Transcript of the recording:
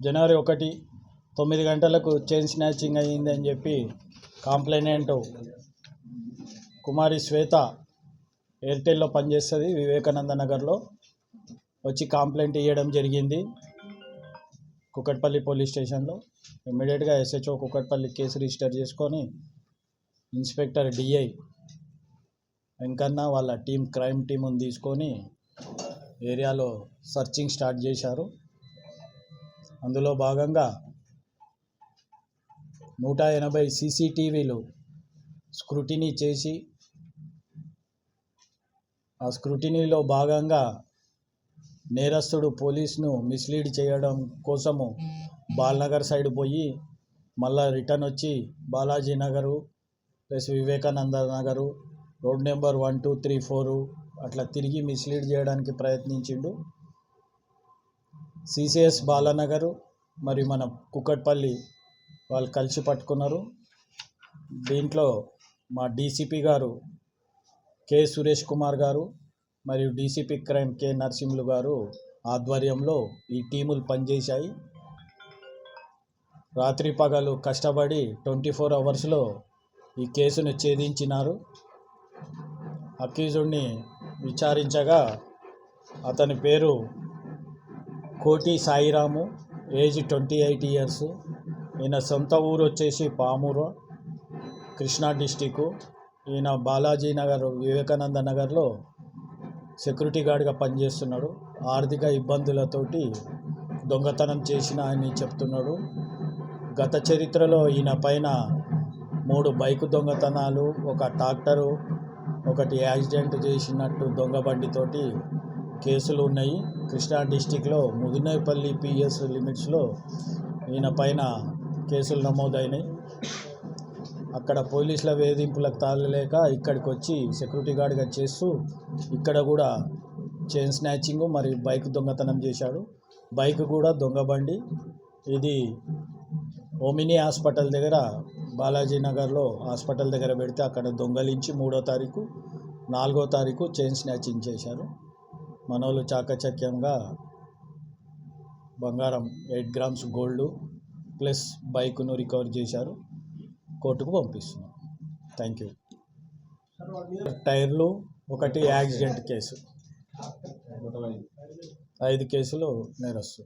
జనవరి ఒకటి తొమ్మిది గంటలకు చైన్ స్నాచింగ్ అయ్యింది అని చెప్పి కాంప్లైనెంట్ కుమారి శ్వేత ఎయిర్టెల్లో పనిచేస్తుంది వివేకానంద నగర్లో. వచ్చి కంప్లైంట్ ఇవ్వడం జరిగింది కుకట్పల్లి పోలీస్ స్టేషన్లో. ఇమ్మీడియట్గా ఎస్హెచ్ఓ కుకట్పల్లి కేసు రిజిస్టర్ చేసుకొని ఇన్స్పెక్టర్ డిఐ వెంకన్న వాళ్ళ టీం క్రైమ్ టీముని తీసుకొని ఏరియాలో సర్చింగ్ స్టార్ట్ చేశారు. అందులో భాగంగా నూట ఎనభై సీసీటీవీలు స్క్రూటినీ చేసి ఆ స్క్రూటినీలో భాగంగా నేరస్తుడు పోలీస్ను మిస్లీడ్ చేయడం కోసము బాల్నగర్ సైడ్ పోయి మళ్ళా రిటర్న్ వచ్చి Balaji Nagar plus Vivekananda Nagar road number one two three four అట్లా తిరిగి మిస్లీడ్ చేయడానికి ప్రయత్నించిండు. సిసిఎస్ బాలానగరు మరి మన కుక్కట్పల్లి వాళ్ళు కలిసి పట్టుకున్నారు. దీంట్లో మా డీసీపీ గారు కె సురేష్ కుమార్ గారు మరియు డీసీపీ క్రైమ్ కె నరసింహులు గారు ఆధ్వర్యంలో ఈ టీములు పనిచేశాయి. రాత్రి పగలు కష్టపడి ట్వంటీ ఫోర్ అవర్స్లో ఈ కేసును ఛేదించినారు. అక్యూజుడిని విచారించగా అతని పేరు Koti Sairam age twenty eight years. ఈయన సొంత ఊరు వచ్చేసి పామూరు కృష్ణా డిస్టిక్ ఈయన బాలాజీ నగర్ వివేకానంద నగర్లో సెక్యూరిటీ గార్డ్గా పనిచేస్తున్నాడు. ఆర్థిక ఇబ్బందులతోటి దొంగతనం చేసిన అని చెప్తున్నాడు. గత చరిత్రలో ఈయన పైన మూడు బైకు దొంగతనాలు ఒక ట్రాక్టరు ఒకటి యాక్సిడెంట్ చేసినట్టు దొంగ బండితోటి కేసులు ఉన్నాయి. కృష్ణా డిస్టిక్లో ముదినేపల్లి పిఎస్ లిమిట్స్లో ఈయన పైన కేసులు నమోదైనాయి. అక్కడ పోలీసుల వేధింపులకు తాళలేక ఇక్కడికి వచ్చి సెక్యూరిటీ గార్డ్గా చేస్తూ ఇక్కడ కూడా చైన్ స్నాచింగ్ మరియు బైక్ దొంగతనం చేశాడు. బైక్ కూడా దొంగ బండి. ఇది ఓమినీ హాస్పిటల్ దగ్గర బాలాజీ నగర్లో హాస్పిటల్ దగ్గర పెడితే అక్కడ దొంగలించి మూడో తారీఖు నాలుగో తారీఖు చైన్ స్నాచింగ్ చేశారు. మనోళ్ళు చాకచక్యంగా బంగారం ఎయిట్ గ్రామ్స్ గోల్డ్ ప్లస్ బైక్ను రికవర్ చేశారు. కోర్టుకు పంపిస్తున్నాం. Thank you. టైర్లు ఒకటి యాక్సిడెంట్ కేసు. ఐదు కేసులు నేరస్తు